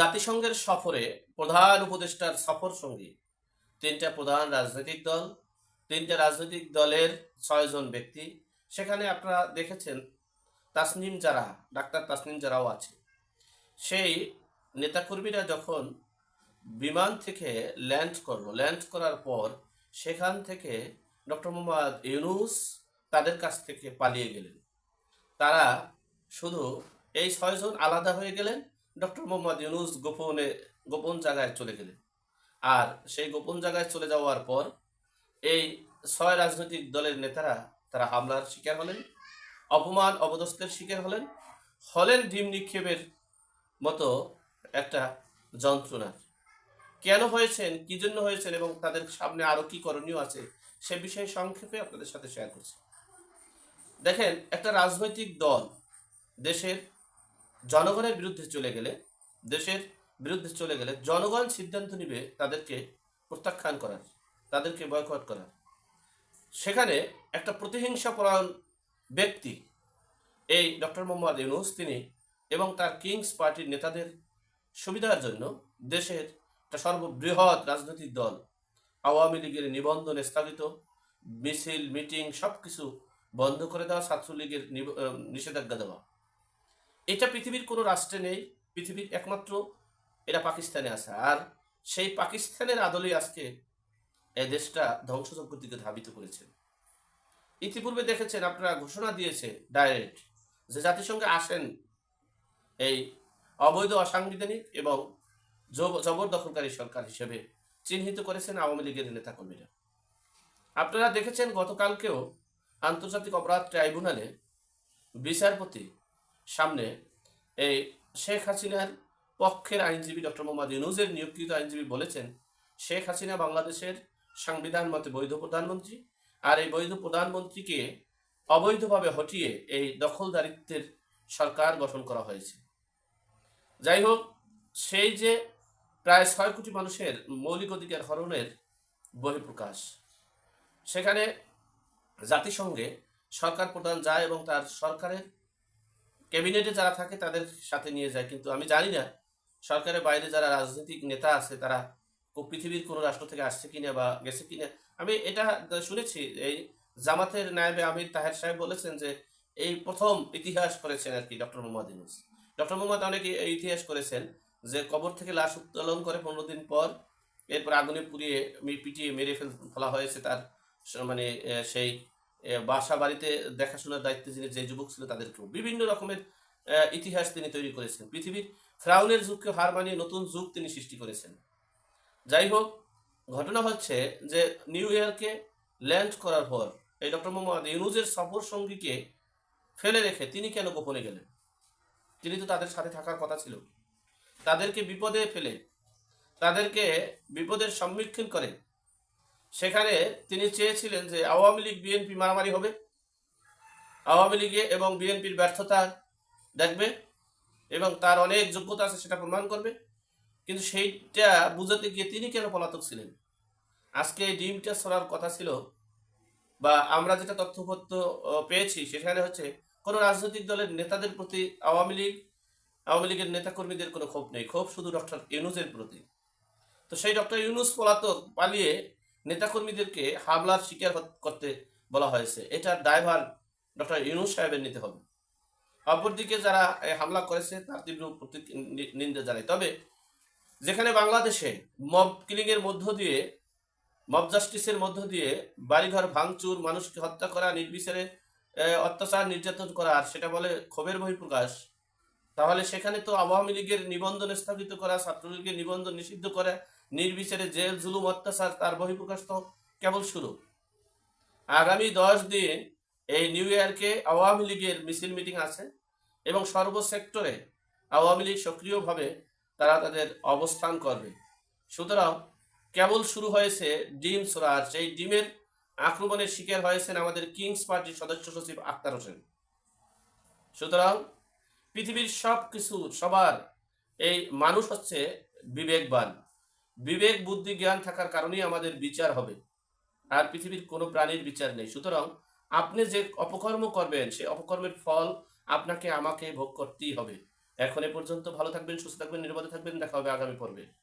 জাতিসংঘের সফরে প্রধান উপদেষ্টার সফর সঙ্গী তিনটা প্রধান রাজনৈতিক দল, তিনটা রাজনৈতিক দলের ছয়জন ব্যক্তি। সেখানে আপনারা দেখেছেন তাসনিম যারা, ডাক্তার তাসনিম যারাও আছে। সেই নেতাকর্মীরা যখন বিমান থেকে ল্যান্ড করল, ল্যান্ড করার পর সেখান থেকে ডক্টর মোহাম্মদ ইউনুস তাদের কাছ থেকে পালিয়ে গেলেন। তারা শুধু এই ছয়জন আলাদা হয়ে গেলেন ডক্টর মোহাম্মদ ইউনুস গোপনে, গোপন জায়গায় চলে গেলেন। আর সেই গোপন জায়গায় চলে যাওয়ার পর এই ছয় রাজনৈতিক দলের নেতারা, তারা হামলার শিকার হলেন, অপমান অবদস্তের শিকার হলেন হলেন ডিম নিক্ষেপের মতো একটা যন্ত্রণার। কেন হয়েছেন, কি জন্য হয়েছেন এবং তাদের সামনে আরও কি করণীয় আছে, সে বিষয়ে সংক্ষেপে আপনাদের সাথে শেয়ার করছি। দেখেন, একটা রাজনৈতিক দল দেশের জনগণের বিরুদ্ধে চলে গেলে, দেশের বিরুদ্ধে চলে গেলে জনগণ সিদ্ধান্ত নিবে তাদেরকে প্রত্যাখ্যান করার, তাদেরকে বয়কট করার। সেখানে একটা প্রতিহিংসা পরায়ণ ব্যক্তি, এই ডক্টর মোহাম্মদ ইউনুস, তিনি এবং তার কিংস পার্টির নেতাদের সুবিধার জন্য দেশের একটা সর্ববৃহৎ রাজনৈতিক দল, আওয়ামী লীগের নিবন্ধন স্থগিত, মিছিল, মিটিং সব কিছু বন্ধ করে দেওয়া, ছাত্রলীগের নিষেধাজ্ঞা দেওয়া। এটা পৃথিবীর কোনো রাষ্ট্রে নেই, পৃথিবীর একমাত্র এটা পাকিস্তানে আছে। আর সেই পাকিস্তানের আদলেই আজকে এই দেশটা ধ্বংসযজ্ঞের দিকে ধাবিত করেছে। ইতিপূর্বে দেখেছেন, আপনারা ঘোষণা দিয়েছে ডাইরেক্ট যে জাতিসংঘে আসেন এই অবৈধ, অসাংবিধানিক এবং জবরদখলকারী সরকার হিসেবে চিহ্নিত করেছেন আওয়ামী লীগের নেতাকর্মীরা। আপনারা দেখেছেন, গতকালকেও আন্তর্জাতিক অপরাধ ট্রাইব্যুনালে বিচারপতি সামনে এই শেখ হাসিনার পক্ষের আইনজীবী ডক্টর মোহাম্মদ ইউনুজের নিয়োগকৃত আইনজীবী বলেছেন, শেখ হাসিনা বাংলাদেশের সংবিধান মতে বৈধ প্রধানমন্ত্রী আর এই বৈধ প্রধানমন্ত্রীকে অবৈধভাবে হটিয়ে এই দখলদারিত্বের সরকার গঠন করা হয়েছে। যাই হোক, সেই যে প্রায় ছয় কোটি মানুষের মৌলিক অধিকার হরণের বহিঃপ্রকাশ, সেখানে জাতিসংঘে সরকার প্রধান যায় এবং তার সরকারের ক্যাবিনেটে যারা থাকে তাদের সাথে নিয়ে যায়। কিন্তু আমি জানি না, সরকারের বাইরে যারা রাজনৈতিক নেতা আছে, তারা পৃথিবীর কোনো রাষ্ট্র থেকে আসছে কিনা বা গেছে কিনা। আমি এটা শুনেছি, এই জামাতের নায়েবে আমির তাহের সাহেব বলেছেন যে, এই প্রথম ইতিহাস করেছেন আর কি ডক্টর মোহাম্মদ ইউনুস। ডক্টর মোহাম্মদ অনেকে এই ইতিহাস করেছেন যে, কবর থেকে লাশ উত্তোলন করে পনেরো দিন পর এরপর আগুনে পুড়িয়ে পিটিয়ে মেরে ফেল ফেলা হয়েছে তার মানে সেই বাসা বাড়িতে দেখাশোনার দায়িত্বে যিনি, যে যুবক ছিল তাদেরকেও বিভিন্ন রকমের ইতিহাস তিনি তৈরি করেছেন। পৃথিবীর ফ্রাউনের যুগকে হার মানিয়ে নতুন যুগ তিনি সৃষ্টি করেছেন। যাই হোক, ঘটনা হচ্ছে যে নিউ ইয়র্কে ল্যান্ড করার পর এই ডক্টর মোহাম্মদ ইউনুজের সফর সঙ্গীকে ফেলে রেখে তিনি কেন গোপনে গেলেন? তিনি তো তাদের সাথে থাকার কথা ছিল। তাদেরকে বিপদে ফেলে, তাদেরকে বিপদের সম্মুখীন করে সেখানে তিনি চেয়েছিলেন যে আওয়ামী লীগ, বিএনপি মারামারি হবে। আওয়ামী লীগে এবং বিএনপির ব্যর্থতা দেখবে এবং তার অনেক যোগ্যতা আছে সেটা প্রমাণ করবে। কিন্তু সেইটা বুঝাতে গিয়ে তিনি কেন পলাতক ছিলেন? আজকে ডিমটা ছড়ার কথা ছিল বা আমরা যেটা তথ্যপত্র পেয়েছি সেখানে হচ্ছে কোনো রাজনৈতিক দলের নেতাদের প্রতি আওয়ামী লীগ, আওয়ামী লীগের নেতাকর্মীদের কোনো ক্ষোভ নেই। ক্ষোভ শুধু ডক্টর ইউনুসের প্রতি। তো সেই ডক্টর ইউনুস পলাতক পালিয়ে নেতাকর্মীদেরকে হামলার শিকার করতে বলা হয়েছে। এটার দায়ভার ডক্টর ইউনুস সাহেবের নিতে হবে। অপরদিকে যারা হামলা করেছে, তার তীব্র নিন্দা জানায়। তবে যেখানে বাংলাদেশে মব কিলিংয়ের মধ্য দিয়ে, মব জাস্টিসের মধ্য দিয়ে বাড়িঘর ভাঙচুর, মানুষকে হত্যা করা, নির্বিচারে অত্যাচার, নির্যাতন করা, আর সেটা বলে ক্ষোভের বহিঃপ্রকাশ তাহলে সেখানে তো আওয়ামী লীগের নিবন্ধন স্থাপিত করা, ছাত্রলীগের নিবন্ধন নিষিদ্ধ করা, নির্বিচারে জেল, জুলুম, অত্যাচার, তার বহিঃপ্রকাশ তো কেবল শুরু। আগামী দশ দিন এই নিউ ইয়র্কে আওয়ামী লীগের মিছিল মিটিং আছে এবং সর্ব সেক্টরে আওয়ামী লীগ সক্রিয়ভাবে তারা তাদের অবস্থান করবে। সুতরাং কেবল শুরু হয়েছে ডিম সোরার সেই ডিমের আক্রমণের শিকার হয়েছেন আমাদের কিংস পার্টির সদস্য সচিব আক্তার হোসেন। সুতরাং পৃথিবীর সব কিছু সবার এই মানুষ হচ্ছে বিবেকবান। বিবেক, বুদ্ধি, জ্ঞান থাকার কারণেই আমাদের বিচার হবে। আর পৃথিবীর কোনো প্রাণীর বিচার নেই। সুতরাং আপনি যে অপকর্ম করবেন, সে অপকর্মের ফল আপনাকে, আমাকে ভোগ করতেই হবে। এখন এ পর্যন্ত ভালো থাকবেন, সুস্থ থাকবেন, নিরাপদে থাকবেন। দেখা হবে আগামী পর্বে।